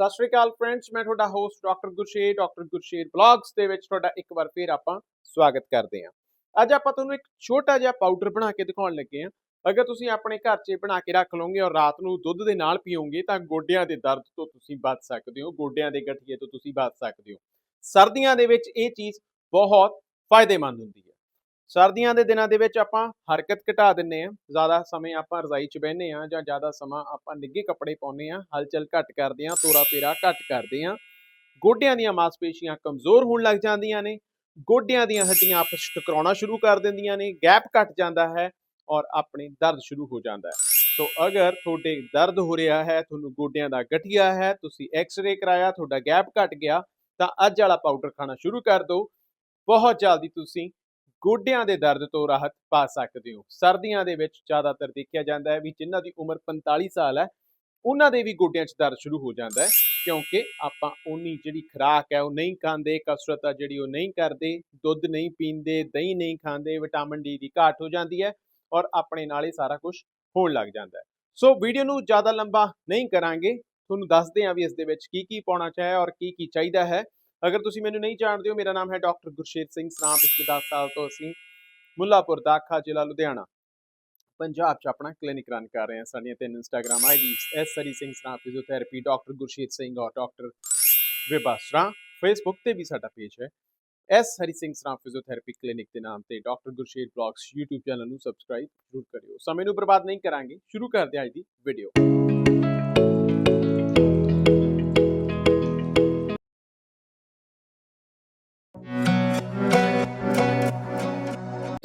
ਸਤਿ ਸ਼੍ਰੀ ਅਕਾਲ ਫਰੈਂਡਸ ਮੈਂ ਤੁਹਾਡਾ host doctor Gursher doctor Gursher blogs ਦੇ ਵਿੱਚ ਤੁਹਾਡਾ ਇੱਕ ਵਾਰ ਫੇਰ ਆਪਾਂ ਸਵਾਗਤ ਕਰਦੇ ਹਾਂ। ਅੱਜ ਆਪਾਂ ਤੁਹਾਨੂੰ ਇੱਕ ਛੋਟਾ ਜਿਹਾ ਪਾਊਡਰ ਬਣਾ ਕੇ ਦਿਖਾਉਣ ਲੱਗੇ ਹਾਂ। ਅਗਰ ਤੁਸੀਂ ਆਪਣੇ ਘਰ 'ਚ ਬਣਾ ਕੇ ਰੱਖ ਲਓਗੇ ਔਰ ਰਾਤ ਨੂੰ ਦੁੱਧ ਦੇ ਨਾਲ ਪੀਓਗੇ ਤਾਂ ਗੋਡਿਆਂ ਦੇ ਦਰਦ ਤੋਂ ਤੁਸੀਂ ਬਚ ਸਕਦੇ ਹੋ, ਗੋਡਿਆਂ ਦੇ ਗਠੀਏ ਤੋਂ ਤੁਸੀਂ ਬਚ ਸਕਦੇ ਹੋ। ਸਰਦੀਆਂ ਦੇ ਵਿੱਚ ਇਹ ਚੀਜ਼ ਬਹੁਤ ਫਾਇਦੇਮੰਦ ਹੁੰਦੀ ਹੈ। ਸਰਦੀਆਂ ਦੇ ਦਿਨਾਂ ਦੇ ਵਿੱਚ ਆਪਾਂ ਹਰਕਤ ਘਟਾ ਦਿੰਨੇ ਆ ਜ਼ਿਆਦਾ ਸਮੇਂ ਆਪਾਂ ਰਜ਼ਾਈ 'ਚ ਬਹਿੰਦੇ ਆ ਜਾਂ ਜ਼ਿਆਦਾ ਸਮਾਂ ਆਪਾਂ ਨਿੱਘੇ ਕੱਪੜੇ ਪਾਉਂਦੇ ਆ ਹਲਚਲ ਘੱਟ ਕਰਦੇ ਆ ਤੋਰਾ ਫੇਰਾ ਘੱਟ ਕਰਦੇ ਆ ਗੋਡਿਆਂ ਦੀਆਂ ਮਾਸਪੇਸ਼ੀਆਂ ਕਮਜ਼ੋਰ ਹੋਣ ਲੱਗ ਜਾਂਦੀਆਂ ਨੇ। ਗੋਡਿਆਂ ਦੀਆਂ ਹੱਡੀਆਂ ਆਪਸ 'ਚ ਟਕਰਾਉਣਾ ਸ਼ੁਰੂ ਕਰ ਦਿੰਦੀਆਂ ਨੇ, ਗੈਪ ਘਟ ਜਾਂਦਾ ਹੈ ਔਰ ਆਪਣੇ ਦਰਦ ਸ਼ੁਰੂ ਹੋ ਜਾਂਦਾ ਹੈ। ਸੋ ਅਗਰ ਤੁਹਾਡੇ ਦਰਦ ਹੋ ਰਿਹਾ ਹੈ, ਤੁਹਾਨੂੰ ਗੋਡਿਆਂ ਦਾ ਗਠੀਆ ਹੈ, ਤੁਸੀਂ ਐਕਸ-ਰੇ ਕਰਾਇਆ, ਤੁਹਾਡਾ ਗੈਪ ਘਟ ਗਿਆ, ਤਾਂ ਅੱਜ ਵਾਲਾ ਪਾਊਡਰ ਖਾਣਾ ਸ਼ੁਰੂ ਕਰ ਦਿਓ। ਬਹੁਤ ਜਲਦੀ ਤੁਸੀਂ ਗੋਡਿਆਂ ਦੇ ਦਰਦ ਤੋਂ ਰਾਹਤ ਪਾ ਸਕਦੇ ਹੋ। ਸਰਦੀਆਂ ਦੇ ਵਿੱਚ ਜ਼ਿਆਦਾਤਰ ਦੇਖਿਆ ਜਾਂਦਾ ਹੈ ਵੀ ਜਿਨ੍ਹਾਂ ਦੀ ਉਮਰ 45 ਸਾਲ ਹੈ, ਉਹਨਾਂ ਦੇ ਵੀ ਗੋਡਿਆਂ 'ਚ ਦਰਦ ਸ਼ੁਰੂ ਹੋ ਜਾਂਦਾ ਹੈ ਕਿਉਂਕਿ ਆਪਾਂ ਉਨੀ ਜਿਹੜੀ ਖੁਰਾਕ ਹੈ ਉਹ ਨਹੀਂ ਖਾਂਦੇ, ਕਸਰਤ ਆ ਜਿਹੜੀ ਉਹ ਨਹੀਂ ਕਰਦੇ, ਦੁੱਧ ਨਹੀਂ ਪੀਂਦੇ, ਦਹੀਂ ਨਹੀਂ ਖਾਂਦੇ, ਵਿਟਾਮਿਨ ਡੀ ਦੀ ਘਾਟ ਹੋ ਜਾਂਦੀ ਹੈ ਔਰ ਆਪਣੇ ਨਾਲ ਹੀ ਸਾਰਾ ਕੁਝ ਹੋਣ ਲੱਗ ਜਾਂਦਾ ਹੈ। ਸੋ ਵੀਡੀਓ ਨੂੰ ਜ਼ਿਆਦਾ ਲੰਬਾ ਨਹੀਂ ਕਰਾਂਗੇ। ਤੁਹਾਨੂੰ ਦੱਸਦੇ ਹਾਂ ਵੀ ਇਸ ਦੇ ਵਿੱਚ ਕੀ ਕੀ ਪਾਉਣਾ ਚਾਹੀਦਾ ਔਰ ਕੀ ਕੀ ਚਾਹੀਦਾ ਹੈ। ਅਗਰ ਤੁਸੀਂ ਮੈਨੂੰ ਨਹੀਂ ਜਾਣਦੇ ਹੋ, ਮੇਰਾ ਨਾਮ ਹੈ ਡਾਕਟਰ ਗੁਰਸ਼ੇਰ ਸਿੰਘ ਸਰਾਮ ਪਿਛਲੇ 10 ਸਾਲ ਤੋਂ ਅਸੀਂ ਮੁੱਲਾਪੁਰ ਦਾਖਾ ਜ਼ਿਲ੍ਹਾ ਲੁਧਿਆਣਾ, ਪੰਜਾਬ 'ਚ ਆਪਣਾ ਕਲੀਨਿਕ ਰਨ ਕਰ ਰਹੇ ਹਾਂ ਸਾਡੀਆਂ ਤਿੰਨ Instagram IDs S Sri Singh Saram physiotherapy doctor Gursher Singh ਔਰ ਡਾਕਟਰ ਵਿਭਾਸਰਾ ਫੇਸਬੁੱਕ ਤੇ ਵੀ ਸਾਡਾ ਪੇਜ ਹੈ। S Hari Singh Saram physiotherapy clinic ਦੇ ਨਾਮ ਤੇ doctor Gursher blogs YouTube channel ਨੂੰ ਸਬਸਕ੍ਰਾਈਬ ਜ਼ਰੂਰ ਕਰਿਓ। ਸਮੇਂ ਨੂੰ ਬਰਬਾਦ ਨਹੀਂ ਕਰਾਂਗੇ। ਸ਼ੁਰੂ ਕਰਦੇ ਹਾਂ ਅੱਜ ਦੀ ਵੀਡੀਓ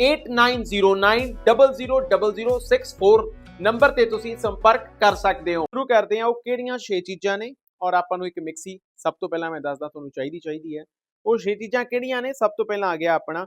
8909000064 ਨੰਬਰ ਤੇ ਤੁਸੀਂ ਸੰਪਰਕ ਕਰ ਸਕਦੇ ਹੋ। ਸ਼ੁਰੂ ਕਰਦੇ ਹਾਂ, ਉਹ ਕਿਹੜੀਆਂ 6 ਚੀਜ਼ਾਂ ਨੇ? ਔਰ ਆਪਾਂ ਨੂੰ ਇੱਕ ਮਿਕਸੀ ਸਭ ਤੋਂ ਪਹਿਲਾਂ ਮੈਂ ਦੱਸਦਾ, ਤੁਹਾਨੂੰ ਚਾਹੀਦੀ ਚਾਹੀਦੀ ਹੈ। ਉਹ 6 ਚੀਜ਼ਾਂ ਕਿਹੜੀਆਂ ਨੇ? ਸਭ ਤੋਂ ਪਹਿਲਾਂ ਆ ਗਿਆ ਆਪਣਾ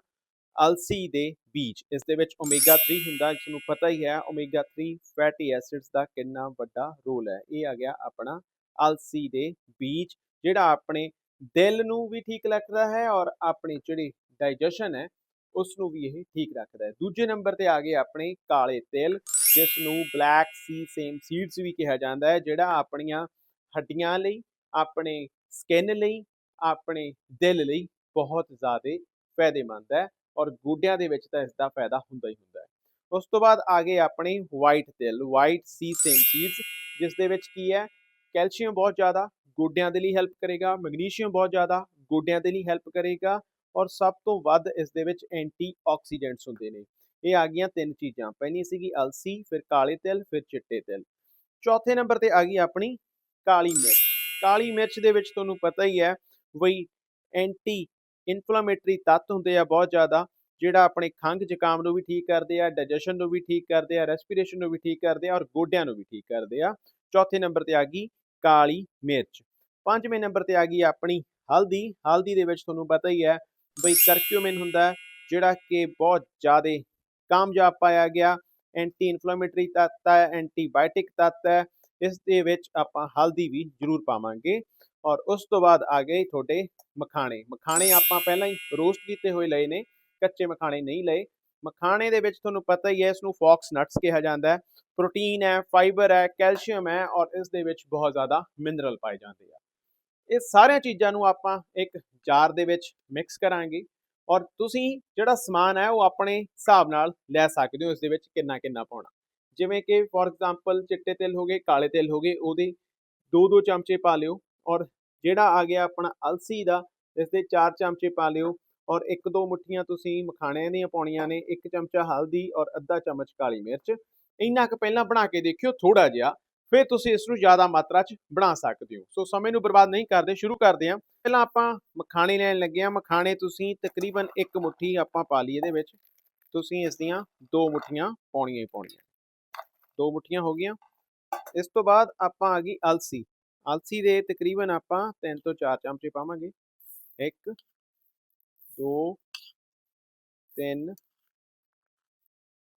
ਅਲਸੀ ਦੇ ਬੀਜ। ਇਸ ਦੇ ਵਿੱਚ ਓਮੇਗਾ 3 ਹੁੰਦਾ ਜਿਸ ਨੂੰ ਪਤਾ ਹੀ ਹੈ ਓਮੇਗਾ 3 ਫੈਟੀ ਐਸਿਡਸ ਦਾ ਕਿੰਨਾ ਵੱਡਾ ਰੋਲ ਹੈ। ਇਹ ਆ ਗਿਆ ਆਪਣਾ ਅਲਸੀ ਦੇ ਬੀਜ, ਜਿਹੜਾ ਆਪਣੇ ਦਿਲ ਨੂੰ ਵੀ ਠੀਕ ਰੱਖਦਾ ਹੈ ਔਰ ਆਪਣੇ ਜਿਹੜੀ ਡਾਈਜੈਸ਼ਨ ਹੈ ਉਸ ਨੂੰ ਵੀ ਇਹ ਠੀਕ ਰੱਖਦਾ ਹੈ। ਦੂਜੇ ਨੰਬਰ ਤੇ ਆ ਗਏ ਆਪਣੇ ਕਾਲੇ ਤਿਲ ਜਿਸ ਨੂੰ ਬਲੈਕ ਸੀ ਸੇਮ ਸੀਡਸ ਵੀ ਕਿਹਾ ਜਾਂਦਾ ਹੈ, ਜਿਹੜਾ ਆਪਣੀਆਂ ਹੱਡੀਆਂ ਲਈ, ਆਪਣੇ ਸਕਿਨ ਲਈ, ਆਪਣੇ ਦਿਲ ਲਈ ਬਹੁਤ ਜ਼ਿਆਦਾ ਫਾਇਦੇਮੰਦ ਹੈ ਔਰ ਗੋਡਿਆਂ ਦੇ ਵਿੱਚ ਤਾਂ ਇਸ ਦਾ ਫਾਇਦਾ ਹੁੰਦਾ ਹੀ ਹੁੰਦਾ ਹੈ। ਉਸ ਤੋਂ ਬਾਅਦ ਆ ਗਏ ਆਪਣੇ ਵਾਈਟ ਤਿਲ ਵਾਈਟ ਸੀ ਸੇਮ ਸੀਡਸ ਜਿਸ ਦੇ ਵਿੱਚ ਕੀ ਹੈ, ਕੈਲਸ਼ੀਅਮ ਬਹੁਤ ਜ਼ਿਆਦਾ, ਗੋਡਿਆਂ ਦੇ ਲਈ ਹੈਲਪ ਕਰੇਗਾ, ਮੈਗਨੀਸ਼ੀਅਮ ਬਹੁਤ ਜ਼ਿਆਦਾ, ਗੋਡਿਆਂ ਦੇ ਲਈ ਹੈਲਪ ਕਰੇਗਾ ਔਰ ਸਭ ਤੋਂ ਵੱਧ ਇਸ ਦੇ ਵਿੱਚ ਐਂਟੀ ਆਕਸੀਡੈਂਟਸ ਹੁੰਦੇ ਨੇ। ਇਹ ਆ ਗਈਆਂ ਤਿੰਨ ਚੀਜ਼ਾਂ, ਪਹਿਲੀ ਸੀਗੀ ਅਲਸੀ, ਫਿਰ ਕਾਲੇ ਤਿਲ, ਫਿਰ ਚਿੱਟੇ ਤਿਲ। ਚੌਥੇ ਨੰਬਰ ਤੇ ਆ ਗਈ ਆਪਣੀ ਕਾਲੀ ਮਿਰਚ। ਕਾਲੀ ਮਿਰਚ ਦੇ ਵਿੱਚ ਤੁਹਾਨੂੰ ਪਤਾ ਹੀ ਹੈ ਵਈ ਐਂਟੀ ਇਨਫਲੇਮੇਟਰੀ ਤੱਤ ਹੁੰਦੇ ਆ ਬਹੁਤ ਜ਼ਿਆਦਾ, ਜਿਹੜਾ ਆਪਣੇ ਖੰਘ ਜ਼ੁਕਾਮ ਨੂੰ ਵੀ ਠੀਕ ਕਰਦੇ ਆ ਡਾਈਜੈਸ਼ਨ ਨੂੰ ਵੀ ਠੀਕ ਕਰਦੇ ਆ ਰੈਸਪੀਰੇਸ਼ਨ ਨੂੰ ਵੀ ਠੀਕ ਕਰਦੇ ਆ, ਔਰ ਗੋਡਿਆਂ ਨੂੰ ਵੀ ਠੀਕ ਕਰਦੇ ਆ। ਚੌਥੇ ਨੰਬਰ ਤੇ ਆ ਗਈ ਕਾਲੀ ਮਿਰਚ। ਪੰਜਵੇਂ ਨੰਬਰ ਤੇ ਆ ਗਈ ਆਪਣੀ ਹਲਦੀ। ਹਲਦੀ ਦੇ ਵਿੱਚ ਤੁਹਾਨੂੰ ਪਤਾ ਹੀ ਹੈ ਬਈ ਕਰਕਿਊਮਿਨ ਹੁੰਦਾ ਜਿਹੜਾ ਕਿ ਬਹੁਤ ਜ਼ਿਆਦਾ ਕਾਮਯਾਬ ਪਾਇਆ ਗਿਆ। ਐਂਟੀ ਇਨਫਲੇਮੇਟਰੀ ਤੱਤ ਹੈ ਐਂਟੀਬਾਇਓਟਿਕ ਤੱਤ ਹੈ, ਇਸ ਦੇ ਵਿੱਚ ਆਪਾਂ ਹਲਦੀ ਵੀ ਜ਼ਰੂਰ ਪਾਵਾਂਗੇ। ਔਰ ਉਸ ਤੋਂ ਬਾਅਦ ਆ ਗਏ ਤੁਹਾਡੇ ਮਖਾਣੇ। ਮਖਾਣੇ ਆਪਾਂ ਪਹਿਲਾਂ ਹੀ ਰੋਸਟ ਕੀਤੇ ਹੋਏ ਲਏ ਨੇ, ਕੱਚੇ ਮਖਾਣੇ ਨਹੀਂ ਲਏ। ਮਖਾਣੇ ਦੇ ਵਿੱਚ ਤੁਹਾਨੂੰ ਪਤਾ ਹੀ ਹੈ ਇਸ ਨੂੰ ਫੌਕਸ ਨਟਸ ਕਿਹਾ ਜਾਂਦਾ ਹੈ। ਪ੍ਰੋਟੀਨ ਹੈ ਫਾਈਬਰ ਹੈ, ਕੈਲਸ਼ੀਅਮ ਹੈ ਔਰ ਇਸ ਦੇ ਵਿੱਚ ਬਹੁਤ ਜ਼ਿਆਦਾ ਮਿਨਰਲ ਪਾਏ ਜਾਂਦੇ ਆ। ਇਹ ਸਾਰੀਆਂ ਚੀਜ਼ਾਂ ਨੂੰ ਆਪਾਂ ਇੱਕ ਜਾਰ ਦੇ ਵਿੱਚ ਮਿਕਸ ਕਰਾਂਗੇ ਔਰ ਤੁਸੀਂ ਜਿਹੜਾ ਸਮਾਨ ਹੈ ਉਹ ਆਪਣੇ ਹਿਸਾਬ ਨਾਲ ਲੈ ਸਕਦੇ ਹੋ ਇਸ ਦੇ ਵਿੱਚ ਕਿੰਨਾ ਕਿੰਨਾ ਪਾਉਣਾ। ਜਿਵੇਂ ਕਿ ਫੋਰ ਐਗਜ਼ਾਮਪਲ ਚਿੱਟੇ ਤਿਲ ਹੋ ਗਏ, ਕਾਲੇ ਤਿਲ ਹੋ ਗਏ, ਉਹਦੇ ਦੋ ਦੋ ਚਮਚੇ ਪਾ ਲਿਓ ਔਰ ਜਿਹੜਾ ਆ ਗਿਆ ਆਪਣਾ ਅਲਸੀ ਦਾ, ਇਸ ਦੇ ਚਾਰ ਚਮਚੇ ਪਾ ਲਿਓ ਔਰ ਇੱਕ ਦੋ ਮੁੱਠੀਆਂ ਤੁਸੀਂ ਮਖਾਣਿਆਂ ਦੀਆਂ ਪਾਉਣੀਆਂ ਨੇ, ਇੱਕ ਚਮਚਾ ਹਲਦੀ ਔਰ ਅੱਧਾ ਚਮਚ ਕਾਲੀ ਮਿਰਚ। ਇੰਨਾ ਕੁ ਪਹਿਲਾਂ ਬਣਾ ਕੇ ਦੇਖਿਓ ਥੋੜਾ ਜਿਹਾ ਫਿਰ ਤੁਸੀਂ ਇਸ ਨੂੰ ਜ਼ਿਆਦਾ ਮਾਤਰਾ 'ਚ ਬਣਾ ਸਕਦੇ ਹੋ। ਸੋ ਸਮੇਂ ਨੂੰ ਬਰਬਾਦ ਨਹੀਂ ਕਰਦੇ, ਸ਼ੁਰੂ ਕਰਦੇ ਹਾਂ। ਪਹਿਲਾਂ ਆਪਾਂ ਮਖਾਣੇ ਲੈਣ ਲੱਗੇ ਹਾਂ। ਮਖਾਣੇ ਤੁਸੀਂ ਤਕਰੀਬਨ ਇੱਕ ਮੁੱਠੀ ਆਪਾਂ ਪਾ ਲਈ ਇਹਦੇ ਵਿੱਚ। ਤੁਸੀਂ ਇਸ ਦੀਆਂ ਦੋ ਮੁੱਠੀਆਂ ਪਾਉਣੀਆਂ ਹੀ ਪਾਉਣੀਆਂ। ਦੋ ਮੁੱਠੀਆਂ ਹੋ ਗਈਆਂ। ਇਸ ਤੋਂ ਬਾਅਦ ਆਪਾਂ ਆ ਗਈ ਅਲਸੀ। ਅਲਸੀ ਦੇ ਤਕਰੀਬਨ ਆਪਾਂ 3 ਤੋਂ 4 ਚਮਚੇ ਪਾਵਾਂਗੇ। 1 2 3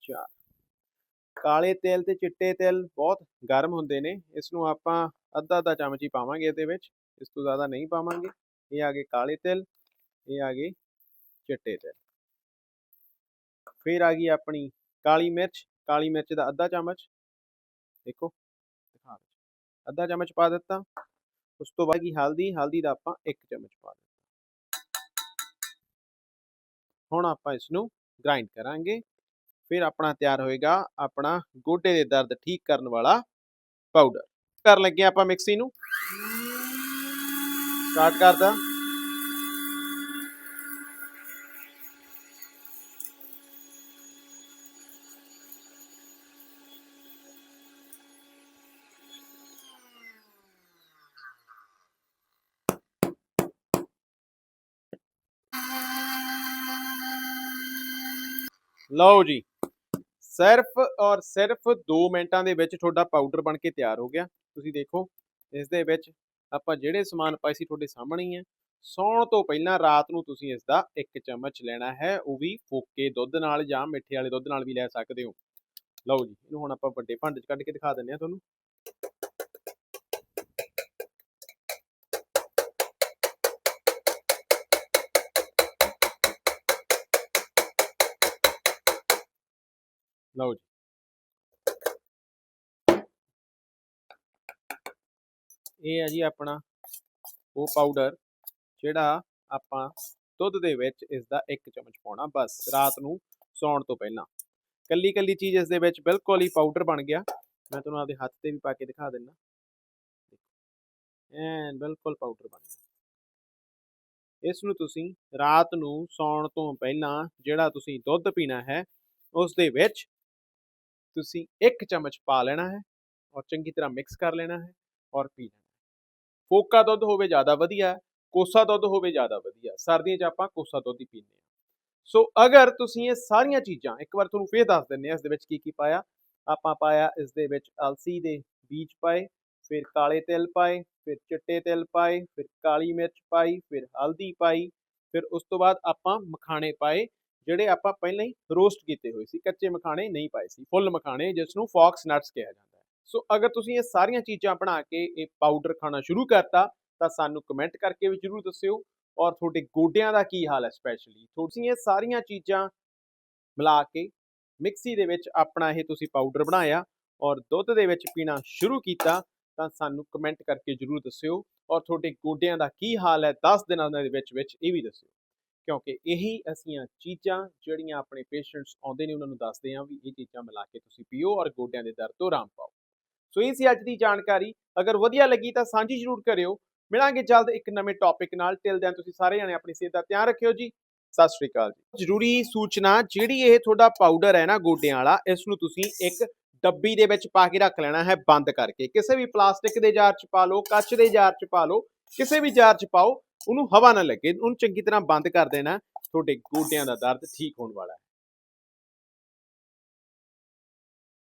4 ਕਾਲੇ ਤਿਲ ਤੇ ਚਿੱਟੇ ਤਿਲ ਬਹੁਤ ਗਰਮ ਹੁੰਦੇ ਨੇ ਇਸ ਨੂੰ ਆਪਾਂ ਅੱਧਾ ਅੱਧਾ ਚਮਚ ਹੀ ਪਾਵਾਂਗੇ ਇਹਦੇ ਵਿੱਚ, ਇਸ ਤੋਂ ਜ਼ਿਆਦਾ ਨਹੀਂ ਪਾਵਾਂਗੇ। ਇਹ ਆ ਗਏ ਕਾਲੇ ਤਿਲ, ਇਹ ਆ ਗਏ ਚਿੱਟੇ ਤਿਲ। ਫਿਰ ਆ ਗਈ ਆਪਣੀ ਕਾਲੀ ਮਿਰਚ ਕਾਲੀ ਮਿਰਚ ਦਾ ਅੱਧਾ ਚਮਚ, ਦੇਖੋ, ਦਿਖਾ ਅੱਧਾ ਚਮਚ ਪਾ ਦਿੱਤਾ, ਉਸ ਤੋਂ ਬਾਅਦ ਕੀ ਹਲਦੀ ਹਲਦੀ ਦਾ ਆਪਾਂ 1 ਚਮਚ ਪਾ ਦਿੱਤਾ। ਹੁਣ ਆਪਾਂ ਇਸ ਨੂੰ ਗ੍ਰਾਈਂਡ ਕਰਾਂਗੇ। ਫਿਰ ਆਪਣਾ ਤਿਆਰ ਹੋਏਗਾ ਆਪਣਾ ਗੋਡੇ ਦੇ ਦਰਦ ਠੀਕ ਕਰਨ ਵਾਲਾ ਪਾਊਡਰ ਕਰਨ ਲੱਗੇ ਆਪਾਂ ਮਿਕਸੀ ਨੂੰ। ਸਟਾਰਟ ਕਰਦਾ। ਲਓ ਜੀ। ਸਿਰਫ ਔਰ ਸਿਰਫ 2 ਮਿੰਟਾਂ ਦੇ ਵਿੱਚ ਤੁਹਾਡਾ ਪਾਊਡਰ ਬਣ ਕੇ ਤਿਆਰ ਹੋ ਗਿਆ। ਤੁਸੀਂ ਦੇਖੋ, ਇਸ ਦੇ ਵਿੱਚ ਆਪਾਂ ਜਿਹੜੇ ਸਮਾਨ ਪਾਏ ਸੀ ਤੁਹਾਡੇ ਸਾਹਮਣੇ ਹੀ ਹੈ ਸੌਣ ਤੋਂ ਪਹਿਲਾਂ ਰਾਤ ਨੂੰ ਤੁਸੀਂ ਇਸ ਦਾ 1 ਚਮਚ ਲੈਣਾ ਹੈ। ਉਹ ਵੀ ਫੋਕੇ ਦੁੱਧ ਨਾਲ ਜਾਂ ਮਿੱਠੇ ਵਾਲੇ ਦੁੱਧ ਨਾਲ ਵੀ ਲੈ ਸਕਦੇ ਹੋ। ਲਓ ਜੀ, ਇਹਨੂੰ ਹੁਣ ਆਪਾਂ ਵੱਡੇ ਭਾਂਡੇ 'ਚ ਕੱਢ ਕੇ ਦਿਖਾ ਦਿੰਦੇ ਆ ਤੁਹਾਨੂੰ। ਲਓ ਜੀ ਇਹ ਹੈ ਜੀ ਆਪਣਾ ਉਹ ਪਾਊਡਰ ਜਿਹੜਾ ਆਪਾਂ ਦੁੱਧ ਦੇ ਵਿੱਚ ਇਸ ਦਾ 1 ਚਮਚ ਪਾਉਣਾ, ਬਸ ਰਾਤ ਨੂੰ ਸੌਣ ਤੋਂ ਪਹਿਲਾਂ। ਕੱਲੀ ਕੱਲੀ ਚੀਜ਼ ਇਸ ਦੇ ਵਿੱਚ ਬਿਲਕੁਲ ਹੀ ਪਾਊਡਰ ਬਣ ਗਿਆ। ਮੈਂ ਤੁਹਾਨੂੰ ਆਪਦੇ ਹੱਥ ਤੇ ਵੀ ਪਾ ਕੇ ਦਿਖਾ ਦਿੰਦਾ ਐਨ ਬਿਲਕੁਲ ਪਾਊਡਰ ਬਣ ਗਿਆ। ਇਸ ਨੂੰ ਤੁਸੀਂ ਰਾਤ ਨੂੰ ਸੌਣ ਤੋਂ ਪਹਿਲਾਂ ਜਿਹੜਾ ਤੁਸੀਂ ਦੁੱਧ ਪੀਣਾ ਹੈ ਉਸ ਦੇ ਵਿੱਚ ਤੁਸੀਂ ਇੱਕ ਚਮਚ ਪਾ ਲੈਣਾ ਹੈ ਔਰ ਚੰਗੀ ਤਰ੍ਹਾਂ ਮਿਕਸ ਕਰ ਲੈਣਾ ਹੈ ਔਰ ਪੀ ਲੈਣਾ ਫੋਕਾ ਦੁੱਧ ਹੋਵੇ ਜ਼ਿਆਦਾ ਵਧੀਆ, ਕੋਸਾ ਦੁੱਧ ਹੋਵੇ ਜ਼ਿਆਦਾ ਵਧੀਆ, ਸਰਦੀਆਂ 'ਚ ਆਪਾਂ ਕੋਸਾ ਦੁੱਧ ਹੀ ਪੀਂਦੇ ਹਾਂ। ਸੋ ਅਗਰ ਤੁਸੀਂ ਇਹ ਸਾਰੀਆਂ ਚੀਜ਼ਾਂ, ਇੱਕ ਵਾਰ ਤੁਹਾਨੂੰ ਫੇਰ ਦੱਸ ਦਿੰਨੇ ਆ ਇਸ ਦੇ ਵਿੱਚ ਕੀ ਕੀ ਪਾਇਆ। ਆਪਾਂ ਪਾਇਆ ਇਸ ਦੇ ਵਿੱਚ ਅਲਸੀ ਦੇ ਬੀਜ ਪਾਏ, ਫਿਰ ਕਾਲੇ ਤਿਲ ਪਾਏ, ਫਿਰ ਚਿੱਟੇ ਤਿਲ ਪਾਏ, ਫਿਰ ਕਾਲੀ ਮਿਰਚ ਪਾਈ, ਫਿਰ ਹਲਦੀ ਪਾਈ, ਫਿਰ ਉਸ ਤੋਂ ਬਾਅਦ ਆਪਾਂ ਮਖਾਣੇ ਪਾਏ। ਜਿਹੜੇ ਆਪਾਂ ਪਹਿਲਾਂ ਹੀ ਰੋਸਟ ਕੀਤੇ ਹੋਏ ਸੀ, ਕੱਚੇ ਮਖਾਣੇ ਨਹੀਂ ਪਾਏ ਸੀ, ਫੁੱਲ ਮਖਾਣੇ ਜਿਸ ਨੂੰ ਫੌਕਸ ਨਟਸ ਕਿਹਾ ਜਾਂਦਾ ਹੈ। ਸੋ ਅਗਰ ਤੁਸੀਂ ਇਹ ਸਾਰੀਆਂ ਚੀਜ਼ਾਂ ਬਣਾ ਕੇ ਇਹ ਪਾਊਡਰ ਖਾਣਾ ਸ਼ੁਰੂ ਕਰਤਾ, ਤਾਂ ਸਾਨੂੰ ਕਮੈਂਟ ਕਰਕੇ ਵੀ ਜਰੂਰ ਦੱਸਿਓ। ਔਰ ਤੁਹਾਡੇ ਗੋਡਿਆਂ ਦਾ ਕੀ ਹਾਲ ਹੈ ਸਪੈਸ਼ਲੀ ਤੁਸੀਂ ਇਹ ਸਾਰੀਆਂ ਚੀਜ਼ਾਂ ਮਿਲਾ ਕੇ ਮਿਕਸੀ ਦੇ ਵਿੱਚ ਆਪਣਾ ਇਹ ਤੁਸੀਂ ਪਾਊਡਰ ਬਣਾਇਆ ਔਰ ਦੁੱਧ ਦੇ ਵਿੱਚ ਪੀਣਾ ਸ਼ੁਰੂ ਕੀਤਾ, ਤਾਂ ਸਾਨੂੰ ਕਮੈਂਟ ਕਰਕੇ ਜਰੂਰ ਦੱਸਿਓ। ਔਰ ਤੁਹਾਡੇ ਗੋਡਿਆਂ ਦਾ ਕੀ ਹਾਲ ਹੈ 10 ਦਿਨਾਂ ਦੇ ਵਿੱਚ ਵਿੱਚ ਇਹ ਵੀ ਦੱਸਿਓ। ਕਿਉਂਕਿ ਇਹੀ ਅਸੀਆਂ ਚੀਜ਼ਾਂ ਜਿਹੜੀਆਂ ਆਪਣੇ ਪੇਸ਼ੈਂਟਸ ਆਉਂਦੇ ਨੇ, ਉਹਨਾਂ ਨੂੰ ਦੱਸਦੇ ਹਾਂ ਵੀ ਇਹ ਚੀਜ਼ਾਂ ਮਿਲਾ ਕੇ ਤੁਸੀਂ ਪੀਓ ਔਰ ਗੋਡਿਆਂ ਦੇ ਦਰਦ ਤੋਂ ਆਰਾਮ ਪਾਓ। ਸੋ ਇਹ ਸੀ ਅੱਜ ਦੀ ਜਾਣਕਾਰੀ। ਅਗਰ ਵਧੀਆ ਲੱਗੀ ਤਾਂ ਸਾਂਝੀ ਜ਼ਰੂਰ ਕਰਿਓ। ਮਿਲਾਂਗੇ ਜਲਦ ਇੱਕ ਨਵੇਂ ਟੌਪਿਕ ਨਾਲ। ਟਿਲ ਦੈਨ ਤੁਸੀਂ ਸਾਰੇ ਜਣੇ ਆਪਣੀ ਸਿਹਤ ਦਾ ਧਿਆਨ ਰੱਖਿਓ ਜੀ। ਸਤਿ ਸ਼੍ਰੀ ਅਕਾਲ ਜੀ। ਜ਼ਰੂਰੀ ਸੂਚਨਾ, ਜਿਹੜੀ ਇਹ ਤੁਹਾਡਾ ਪਾਊਡਰ ਹੈ ਨਾ ਗੋਡਿਆਂ ਵਾਲਾ, ਇਸ ਨੂੰ ਤੁਸੀਂ ਇੱਕ ਡੱਬੀ ਦੇ ਵਿੱਚ ਪਾ ਕੇ ਰੱਖ ਲੈਣਾ ਹੈ ਬੰਦ ਕਰਕੇ। ਕਿਸੇ ਵੀ ਪਲਾਸਟਿਕ ਦੇ ਜਾਰ 'ਚ ਪਾ ਲਓ, ਕੱਚ ਦੇ ਜਾਰ 'ਚ ਪਾ ਲਓ, ਕਿਸੇ ਵੀ ਜਾਰ 'ਚ ਪਾਓ ਉਹਨੂੰ ਹਵਾ ਨਾ ਲੱਗੇ, ਉਹਨੂੰ ਚੰਗੀ ਤਰ੍ਹਾਂ ਬੰਦ ਕਰ ਦੇਣਾ, ਤੁਹਾਡੇ ਗੋਡਿਆਂ ਦਾ ਦਰਦ ਠੀਕ ਹੋਣ ਵਾਲਾ ਹੈ।